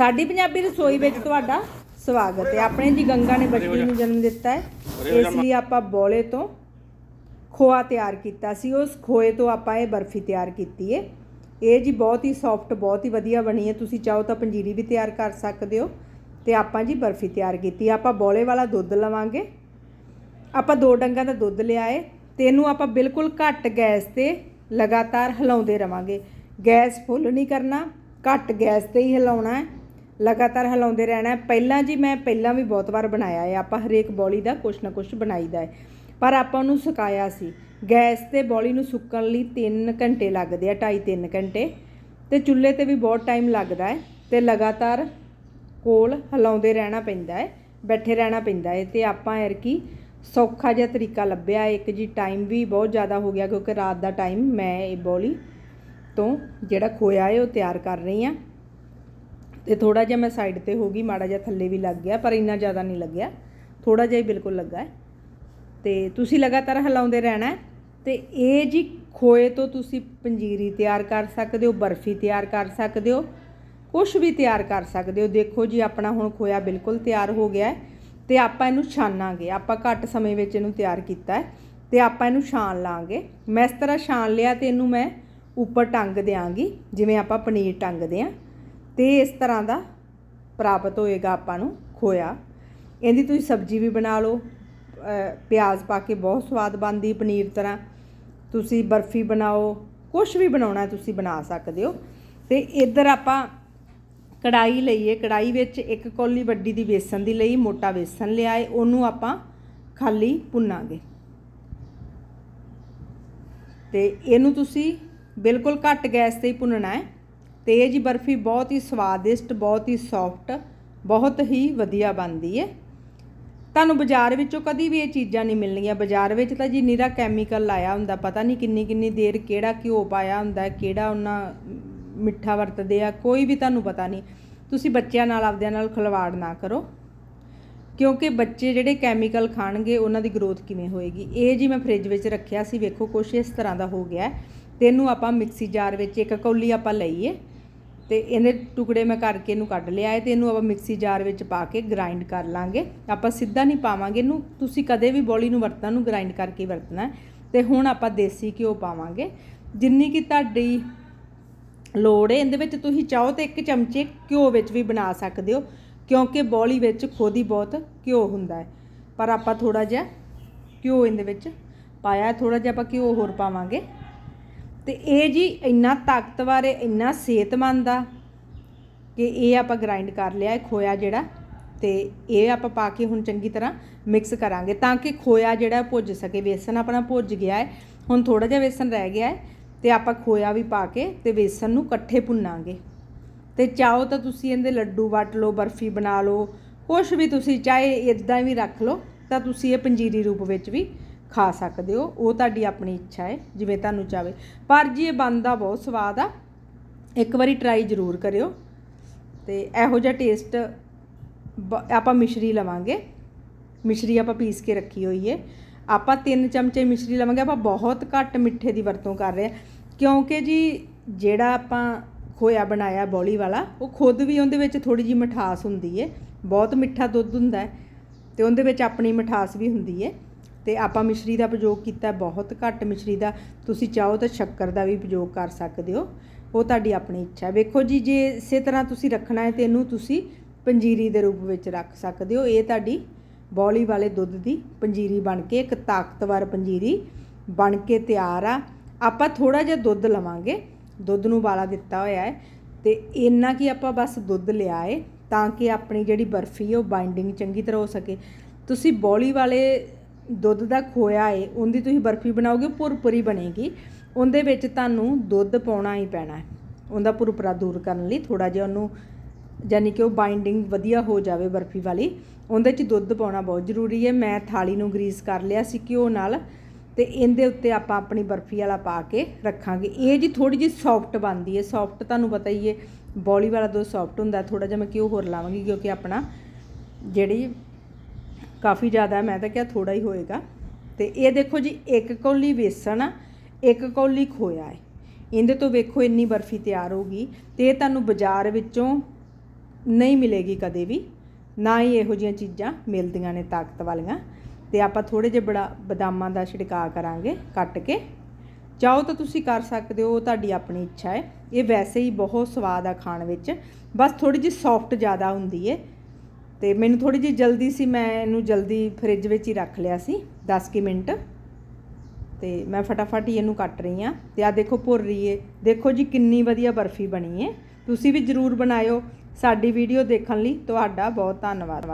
ਸਾਡੀ ਪੰਜਾਬੀ ਰਸੋਈ ਵਿੱਚ ਤੁਹਾਡਾ ਸਵਾਗਤ ਹੈ। ਆਪਣੇ ਜੀ ਗੰਗਾ ਨੇ ਬੱਚੀ ਨੂੰ ਜਨਮ ਦਿੱਤਾ ਹੈ। ਇਸ ਲਈ ਆਪਾਂ ਬੋਲੇ ਤੋਂ ਖੋਆ ਤਿਆਰ ਕੀਤਾ ਸੀ। ਉਸ ਖੋਏ ਤੋਂ ਆਪਾਂ ਇਹ ਬਰਫੀ ਤਿਆਰ ਕੀਤੀ ਹੈ। ਇਹ ਜੀ ਬਹੁਤ ਹੀ ਸੌਫਟ ਬਹੁਤ ਹੀ ਵਧੀਆ ਬਣੀ ਹੈ। ਤੁਸੀਂ ਚਾਹੋ ਤਾਂ ਪੰਜੀਰੀ ਵੀ ਤਿਆਰ ਕਰ ਸਕਦੇ ਹੋ ਤੇ ਆਪਾਂ ਜੀ ਬਰਫੀ ਤਿਆਰ ਕੀਤੀ। ਆਪਾਂ ਬੋਲੇ ਵਾਲਾ ਦੁੱਧ ਲਵਾਂਗੇ। ਆਪਾਂ ਦੋ ਡੰਗਾਂ ਦਾ ਦੁੱਧ ਲਿਆ ਏ ਤੇ ਇਹਨੂੰ ਆਪਾਂ ਬਿਲਕੁਲ ਘੱਟ ਗੈਸ ਤੇ ਲਗਾਤਾਰ ਹਿਲਾਉਂਦੇ ਰਵਾਂਗੇ। ਗੈਸ ਫੁੱਲ ਨਹੀਂ ਕਰਨਾ ਘੱਟ ਗੈਸ ਤੇ ਹੀ ਹਿਲਾਉਣਾ ਹੈ। ਲਗਾਤਾਰ ਹਿਲਾਉਂਦੇ ਰਹਿਣਾ ਪਹਿਲਾਂ ਜੀ ਮੈਂ ਪਹਿਲਾਂ ਵੀ ਬਹੁਤ ਵਾਰ ਬਣਾਇਆ ਹੈ। ਆਪਾਂ ਹਰੇਕ ਬੌਲੀ ਦਾ ਕੁਛ ਨਾ ਕੁਛ ਬਣਾਈਦਾ ਹੈ। ਪਰ ਆਪਾਂ ਉਹਨੂੰ ਸੁਕਾਇਆ ਸੀ। ਗੈਸ ਤੇ ਬੌਲੀ ਨੂੰ ਸੁੱਕਣ ਲਈ 3 ਘੰਟੇ ਲੱਗਦੇ ਆ 2.5 3 ਘੰਟੇ। ਤੇ ਚੁੱਲ੍ਹੇ ਤੇ ਵੀ ਬਹੁਤ ਟਾਈਮ ਲੱਗਦਾ ਹੈ ਤੇ ਲਗਾਤਾਰ ਕੋਲ ਹਿਲਾਉਂਦੇ ਰਹਿਣਾ ਪੈਂਦਾ ਹੈ, ਬੈਠੇ ਰਹਿਣਾ ਪੈਂਦਾ ਹੈ। ਤੇ ਆਪਾਂ ਯਾਰ ਕੀ ਸੌਖਾ ਜਿਹਾ ਤਰੀਕਾ ਲੱਭਿਆ। ਇੱਕ ਜੀ ਟਾਈਮ ਵੀ ਬਹੁਤ ਜ਼ਿਆਦਾ ਹੋ ਗਿਆ ਕਿਉਂਕਿ ਰਾਤ ਦਾ ਟਾਈਮ ਮੈਂ ਇਹ ਬੋਲੀ ਤੋਂ ਜਿਹੜਾ ਖੋਇਆ ਹੈ ਉਹ ਤਿਆਰ ਕਰ ਰਹੀ ਹਾਂ। ਤੇ ਥੋੜਾ ਜਿਹਾ ਮੈਂ ਸਾਈਡ ਤੇ ਹੋ ਗਈ, ਮਾੜਾ ਜਿਹਾ ਥੱਲੇ ਵੀ ਲੱਗ ਗਿਆ, ਪਰ ਇੰਨਾ ਜ਼ਿਆਦਾ ਨਹੀਂ ਲੱਗਿਆ। ਥੋੜਾ ਜਿਹਾ ਹੀ ਬਿਲਕੁਲ ਲੱਗਾ। ਹੈ ਤੇ ਤੁਸੀਂ ਲਗਾਤਾਰ ਹਿਲਾਉਂਦੇ ਰਹਿਣਾ ਹੈ। ਤੇ ਇਹ ਜੀ ਖੋਏ ਤੋਂ ਤੁਸੀਂ ਪੰਜੀਰੀ ਤਿਆਰ ਕਰ ਸਕਦੇ ਹੋ, ਬਰਫੀ ਤਿਆਰ ਕਰ ਸਕਦੇ ਹੋ ਕੁਝ ਵੀ ਤਿਆਰ ਕਰ ਸਕਦੇ ਹੋ। ਦੇਖੋ ਜੀ, ਆਪਣਾ ਹੁਣ ਖੋਇਆ ਬਿਲਕੁਲ ਤਿਆਰ ਹੋ ਗਿਆ ਹੈ। ਤੇ ਆਪਾਂ ਇਹਨੂੰ ਛਾਨਾਂਗੇ। ਆਪਾਂ ਘੱਟ ਸਮੇਂ ਵਿੱਚ ਇਹਨੂੰ ਤਿਆਰ ਕੀਤਾ ਹੈ। ਤੇ ਆਪਾਂ ਇਹਨੂੰ ਛਾਣ ਲਾਂਗੇ। ਮੈਂ ਇਸ ਤਰ੍ਹਾਂ ਛਾਣ ਲਿਆ ਤੇ ਇਹਨੂੰ ਮੈਂ ਉੱਪਰ ਟੰਗ ਦਿਆਂਗੀ। ਜਿਵੇਂ ਆਪਾਂ ਪਨੀਰ ਟੰਗਦੇ ਆਂ ਤੇ ਇਸ ਤਰ੍ਹਾਂ ਦਾ ਪ੍ਰਾਪਤ ਹੋਏਗਾ ਆਪਾਂ ਨੂੰ ਖੋਇਆ। ਇਹਦੀ ਤੁਸੀਂ ਸਬਜ਼ੀ ਵੀ ਬਣਾ ਲਓ। ਪਿਆਜ਼ ਪਾ ਕੇ ਬਹੁਤ ਸਵਾਦ ਬਣਦੀ ਪਨੀਰ ਤਰ੍ਹਾਂ। ਤੁਸੀਂ ਬਰਫੀ ਬਣਾਓ ਕੁਝ ਵੀ ਬਣਾਉਣਾ ਤੁਸੀਂ ਬਣਾ ਸਕਦੇ ਹੋ। ਤੇ ਇੱਧਰ ਆਪਾਂ ਕੜਾਈ ਲਈਏ। ਕੜਾਈ ਵਿੱਚ ਇੱਕ ਕੌਲੀ ਵੱਡੀ ਦੀ ਬੇਸਨ ਦੀ ਲਈ ਮੋਟਾ ਬੇਸਨ ਲਿਆਏ। ਉਹਨੂੰ ਆਪਾਂ ਖਾਲੀ ਭੁੰਨਾਂਗੇ। ਤੇ ਇਹਨੂੰ ਤੁਸੀਂ ਬਿਲਕੁਲ ਘੱਟ ਗੈਸ ਤੇ ਹੀ ਭੁੰਨਣਾ ਹੈ। ਤੇ ਜੀ ਬਰਫੀ ਬਹੁਤ ਹੀ ਸਵਾਦਿਸ਼ਟ, ਬਹੁਤ ਹੀ ਸੌਫਟ ਬਹੁਤ ਹੀ ਵਧੀਆ ਬਣਦੀ ਹੈ ਤੁਹਾਨੂੰ ਬਾਜ਼ਾਰ ਵਿੱਚੋਂ ਕਦੀ ਵੀ ਇਹ ਚੀਜ਼ਾਂ ਨਹੀਂ ਮਿਲਣਗੀਆਂ ਬਾਜ਼ਾਰ ਵਿੱਚ ਤਾਂ ਜੀ ਨਿਰਾ ਕੈਮੀਕਲ ਲਾਇਆ ਹੁੰਦਾ, ਪਤਾ ਨਹੀਂ ਕਿੰਨੀ ਕਿੰਨੀ ਦੇਰ ਕਿਹੜਾ ਘਿਓ ਪਾਇਆ ਹੁੰਦਾ, ਕਿਹੜਾ ਉਹਨਾਂ ਮਿੱਠਾ ਵਰਤਦੇ ਆ, ਕੋਈ ਵੀ ਤੁਹਾਨੂੰ ਪਤਾ ਨਹੀਂ। ਤੁਸੀਂ ਬੱਚਿਆਂ ਨਾਲ, ਆਪਦਿਆਂ ਨਾਲ ਖਿਲਵਾੜ ਨਾ ਕਰੋ। ਕਿਉਂਕਿ ਬੱਚੇ ਜਿਹੜੇ ਕੈਮੀਕਲ ਖਾਣਗੇ, ਉਹਨਾਂ ਦੀ ਗਰੋਥ ਕਿਵੇਂ ਹੋਏਗੀ? ਇਹ ਜੀ ਮੈਂ ਫ੍ਰਿਜ ਵਿੱਚ ਰੱਖਿਆ ਸੀ, ਵੇਖੋ ਕੁਛ ਇਸ ਤਰ੍ਹਾਂ ਦਾ ਹੋ ਗਿਆ। ਹੈ। ਤੇ ਇਹਨੂੰ ਆਪਾਂ ਮਿਕਸੀ ਜਾਰ ਵਿੱਚ ਇੱਕ ਕੌਲੀ ਆਪਾਂ ਲਈਏ। ਤੇ ਇਹਦੇ ਟੁਕੜੇ ਮੈਂ ਕਰਕੇ ਇਹਨੂੰ ਕੱਢ ਲਿਆ ਹੈ ਤੇ ਇਹਨੂੰ ਆਪਾਂ ਮਿਕਸੀ ਜਾਰ ਵਿੱਚ ਪਾ ਕੇ ਗ੍ਰਾਈਂਡ ਕਰ ਲਾਂਗੇ। ਆਪਾਂ ਸਿੱਧਾ ਨਹੀਂ ਪਾਵਾਂਗੇ, ਇਹਨੂੰ ਤੁਸੀਂ ਕਦੇ ਵੀ ਬੋਲੀ ਨੂੰ ਵਰਤਣਾ ਨੂੰ ਗ੍ਰਾਈਂਡ ਕਰਕੇ ਵਰਤਣਾ ਹੈ। ਤੇ ਹੁਣ ਆਪਾਂ ਦੇਸੀ ਘਿਓ ਪਾਵਾਂਗੇ। ਜਿੰਨੀ ਕਿ ਤੁਹਾਡੀ ਲੋੜ ਹੈ, ਇਹਦੇ ਵਿੱਚ ਤੁਸੀਂ ਚਾਹੋ ਤੇ ਇੱਕ ਚਮਚੇ ਘਿਓ ਵਿੱਚ ਵੀ ਬਣਾ ਸਕਦੇ ਹੋ, ਕਿਉਂਕਿ ਬੋਲੀ ਵਿੱਚ ਖੁਦ ਹੀ ਬਹੁਤ ਘਿਓ ਹੁੰਦਾ ਹੈ। ਪਰ ਆਪਾਂ ਥੋੜਾ ਜਿਹਾ ਘਿਓ ਇਹਦੇ ਵਿੱਚ ਪਾਇਆ ਥੋੜਾ ਜਿਹਾ ਆਪਾਂ ਘਿਓ ਹੋਰ ਪਾਵਾਂਗੇ। ਤੇ ਇਹ ਜੀ ਇੰਨਾ ਤਾਕਤਵਰ ਹੈ ਇੰਨਾ ਸਿਹਤਮੰਦ ਆ ਕਿ ਇਹ ਆਪਾਂ ਗ੍ਰਾਈਂਡ ਕਰ ਲਿਆ ਹੈ ਖੋਇਆ ਜਿਹੜਾ, ਤੇ ਇਹ ਆਪਾਂ ਪਾ ਕੇ ਹੁਣ ਚੰਗੀ ਤਰ੍ਹਾਂ ਮਿਕਸ ਕਰਾਂਗੇ ਤਾਂ ਕਿ ਖੋਇਆ ਜਿਹੜਾ ਭੁੱਜ ਸਕੇ। ਵੇਸਣ ਆਪਣਾ ਭੁੱਜ ਗਿਆ ਹੈ, ਹੁਣ ਥੋੜਾ ਜਿਹਾ ਵੇਸਣ ਰਹਿ ਗਿਆ ਹੈ ਤੇ ਆਪਾਂ ਖੋਇਆ ਵੀ ਪਾ ਕੇ ਤੇ ਵੇਸਣ ਨੂੰ ਇਕੱਠੇ ਭੁੰਨਾਂਗੇ। ਤੇ ਚਾਹੋ ਤਾਂ ਤੁਸੀਂ ਇਹਦੇ ਲੱਡੂ ਵੱਟ ਲਓ, ਬਰਫੀ ਬਣਾ ਲਓ, ਕੁਛ ਵੀ ਤੁਸੀਂ, ਚਾਹੇ ਇਦਾਂ ਵੀ ਰੱਖ ਲਓ, ਤਾਂ ਤੁਸੀਂ ਇਹ ਪੰਜੀਰੀ ਰੂਪ ਵਿੱਚ ਵੀ ਖਾ ਸਕਦੇ ਹੋ, ਉਹ ਤੁਹਾਡੀ ਆਪਣੀ ਇੱਛਾ ਹੈ, ਜਿਵੇਂ ਤੁਹਾਨੂੰ ਚਾਵੇ ਪਰ ਜੀ ਇਹ ਬਣਦਾ ਬਹੁਤ ਸਵਾਦ ਆ, ਇੱਕ ਵਾਰੀ ਟਰਾਈ ਜ਼ਰੂਰ ਕਰਿਓ। ਤੇ ਇਹੋ ਜਿਹਾ ਟੇਸਟ ਬ- ਆਪਾਂ ਮਿਸ਼ਰੀ ਲਵਾਂਗੇ। ਮਿਸ਼ਰੀ ਆਪਾਂ ਪੀਸ ਕੇ ਰੱਖੀ ਹੋਈ ਹੈ ਆਪਾਂ 3 ਚਮਚੇ ਮਿਸ਼ਰੀ ਲਵਾਂਗੇ, ਆਪਾਂ ਬਹੁਤ ਘੱਟ ਮਿੱਠੇ ਦੀ ਵਰਤੋਂ ਕਰ ਰਹੇ ਹਾਂ ਕਿਉਂਕਿ ਜੀ, ਜਿਹੜਾ ਆਪਾਂ ਖੋਇਆ ਬਣਾਇਆ ਬੌਲੀ ਵਾਲਾ, ਉਹ ਖੁਦ ਵੀ ਉਹਦੇ ਵਿੱਚ ਥੋੜੀ ਜੀ ਮਿਠਾਸ ਹੁੰਦੀ ਹੈ ਬਹੁਤ ਮਿੱਠਾ ਦੁੱਧ ਹੁੰਦਾ ਹੈ ਤੇ ਉਹਦੇ ਵਿੱਚ ਆਪਣੀ ਮਿਠਾਸ ਵੀ ਹੁੰਦੀ ਹੈ ਤੇ ਆਪਾਂ ਮਿਸ਼ਰੀ ਦਾ ਪ੍ਰਯੋਗ ਕੀਤਾ ਬਹੁਤ ਘੱਟ ਮਿਸ਼ਰੀ ਦਾ। ਤੁਸੀਂ ਚਾਹੋ ਤਾਂ ਸ਼ੱਕਰ ਦਾ ਵੀ ਪ੍ਰਯੋਗ ਕਰ ਸਕਦੇ ਹੋ। ਉਹ ਤੁਹਾਡੀ ਆਪਣੀ ਇੱਛਾ ਵੇਖੋ ਜੀ, ਜੇ ਇਸੇ ਤਰ੍ਹਾਂ ਤੁਸੀਂ ਰੱਖਣਾ ਹੈ ਤੇ ਇਹਨੂੰ ਤੁਸੀਂ ਪੰਜੀਰੀ ਦੇ ਰੂਪ ਵਿੱਚ ਰੱਖ ਸਕਦੇ ਹੋ। ਇਹ ਤੁਹਾਡੀ ਬੌਲੀ ਵਾਲੇ ਦੁੱਧ ਦੀ ਪੰਜੀਰੀ ਬਣ ਕੇ, ਇੱਕ ਤਾਕਤਵਰ ਪੰਜੀਰੀ ਬਣ ਕੇ ਤਿਆਰ ਆ। ਆਪਾਂ ਥੋੜਾ ਜਿਹਾ ਦੁੱਧ ਲਵਾਂਗੇ। ਦੁੱਧ ਨੂੰ ਉਬਾਲਾ ਦਿੱਤਾ ਹੋਇਆ ਹੈ ਤੇ ਇੰਨਾ ਕਿ ਆਪਾਂ ਬਸ ਦੁੱਧ ਲਿਆ ਏ ਤਾਂ ਕਿ ਆਪਣੀ ਜਿਹੜੀ ਬਰਫੀ ਉਹ ਬਾਈਂਡਿੰਗ ਚੰਗੀ ਤਰ੍ਹਾਂ ਹੋ ਸਕੇ। ਤੁਸੀਂ ਬੌਲੀ ਵਾਲੇ ਦੁੱਧ ਦਾ ਖੋਇਆ ਏ, ਉਹਦੀ ਤੁਸੀਂ ਬਰਫੀ ਬਣਾਓਗੇ ਭੁਰਪੁਰੀ ਬਣੇਗੀ। ਉਹਦੇ ਵਿੱਚ ਤੁਹਾਨੂੰ ਦੁੱਧ ਪਾਉਣਾ ਹੀ ਪੈਣਾ ਹੈ ਉਹਦਾ ਭੁਰਭੁਰਾ ਦੂਰ ਕਰਨ ਲਈ ਥੋੜਾ ਜਿਹਾ ਉਹਨੂੰ, ਯਾਨੀ ਕਿ ਉਹ ਬਾਈਂਡਿੰਗ ਵਧੀਆ ਹੋ ਜਾਵੇ ਬਰਫੀ ਵਾਲੀ, ਉਹਦੇ 'ਚ ਦੁੱਧ ਪਾਉਣਾ ਬਹੁਤ ਜ਼ਰੂਰੀ ਹੈ ਮੈਂ ਥਾਲੀ ਨੂੰ ਗਰੀਸ ਕਰ ਲਿਆ ਸੀ ਘਿਓ ਨਾਲ, ਤੇ ਇਹਦੇ ਉੱਤੇ ਆਪਾਂ ਆਪਣੀ ਬਰਫੀ ਵਾਲਾ ਪਾ ਕੇ ਰੱਖਾਂਗੇ। ਇਹ ਜੀ ਥੋੜੀ ਜਿਹੀ ਸੌਫਟ ਬਣਦੀ ਹੈ ਸੌਫਟ ਤੁਹਾਨੂੰ ਪਤਾ ਹੀ ਹੈ ਬੌਲੀ ਵਾਲਾ ਦੁੱਧ ਸੌਫਟ ਹੁੰਦਾ ਥੋੜਾ ਜਿਹਾ ਮੈਂ ਘਿਓ ਹੋਰ ਲਾਵਾਂਗੀ, ਕਿਉਂਕਿ ਆਪਣਾ ਜਿਹੜੀ ਕਾਫੀ ਜ਼ਿਆਦਾ ਮੈਂ ਤਾਂ ਕਿਹਾ ਥੋੜਾ ਹੀ ਹੋਏਗਾ। ਤੇ ਇਹ ਦੇਖੋ ਜੀ, ਇੱਕ ਕੌਲੀ ਵੇਸਣ ਆ, ਇੱਕ ਕੌਲੀ ਖੋਇਆ ਹੈ। ਇਹਦੇ ਤੋਂ ਵੇਖੋ ਇੰਨੀ ਬਰਫੀ ਤਿਆਰ ਹੋਗੀ ਤੇ ਇਹ ਤੁਹਾਨੂੰ ਬਾਜ਼ਾਰ ਵਿੱਚੋਂ ਨਹੀਂ ਮਿਲੇਗੀ ਕਦੇ ਵੀ। ਨਾ ਹੀ ਇਹੋ ਜਿਹੀਆਂ ਚੀਜ਼ਾਂ ਮਿਲਦੀਆਂ ਨੇ ਤਾਕਤ ਵਾਲੀਆਂ। ਤੇ ਆਪਾਂ ਥੋੜੇ ਜਿਹੇ ਬੜਾ ਬਦਾਮਾਂ ਦਾ ਛਿੜਕਾਅ ਕਰਾਂਗੇ ਕੱਟ ਕੇ। ਚਾਹੋ ਤਾਂ ਤੁਸੀਂ ਕਰ ਸਕਦੇ ਹੋ, ਉਹ ਤੁਹਾਡੀ ਆਪਣੀ ਇੱਛਾ ਹੈ। ਇਹ ਵੈਸੇ ਹੀ ਬਹੁਤ ਸਵਾਦ ਆ ਖਾਣ ਵਿੱਚ। ਬਸ ਥੋੜੀ ਜਿਹੀ ਸੌਫਟ ਜ਼ਿਆਦਾ ਹੁੰਦੀ ਹੈ। ਤੇ ਮੈਨੂੰ ਥੋੜੀ ਜਿਹੀ ਜਲਦੀ ਸੀ, ਮੈਂ ਇਹਨੂੰ ਜਲਦੀ ਫ੍ਰਿਜ ਵਿੱਚ ਹੀ ਰੱਖ ਲਿਆ ਸੀ 10 ਕਿ ਮਿੰਟ। ਤੇ ਮੈਂ ਫਟਾਫਟ ਹੀ ਇਹਨੂੰ ਕੱਟ ਰਹੀ ਆ ਤੇ ਆ ਦੇਖੋ ਭੁਰ ਰਹੀ ਏ। ਦੇਖੋ ਜੀ ਕਿੰਨੀ ਵਧੀਆ ਬਰਫੀ ਬਣੀ ਏ। ਤੁਸੀਂ ਵੀ ਜਰੂਰ ਬਣਾਇਓ। ਸਾਡੀ ਵੀਡੀਓ ਦੇਖਣ ਲਈ ਤੁਹਾਡਾ ਬਹੁਤ ਧੰਨਵਾਦ।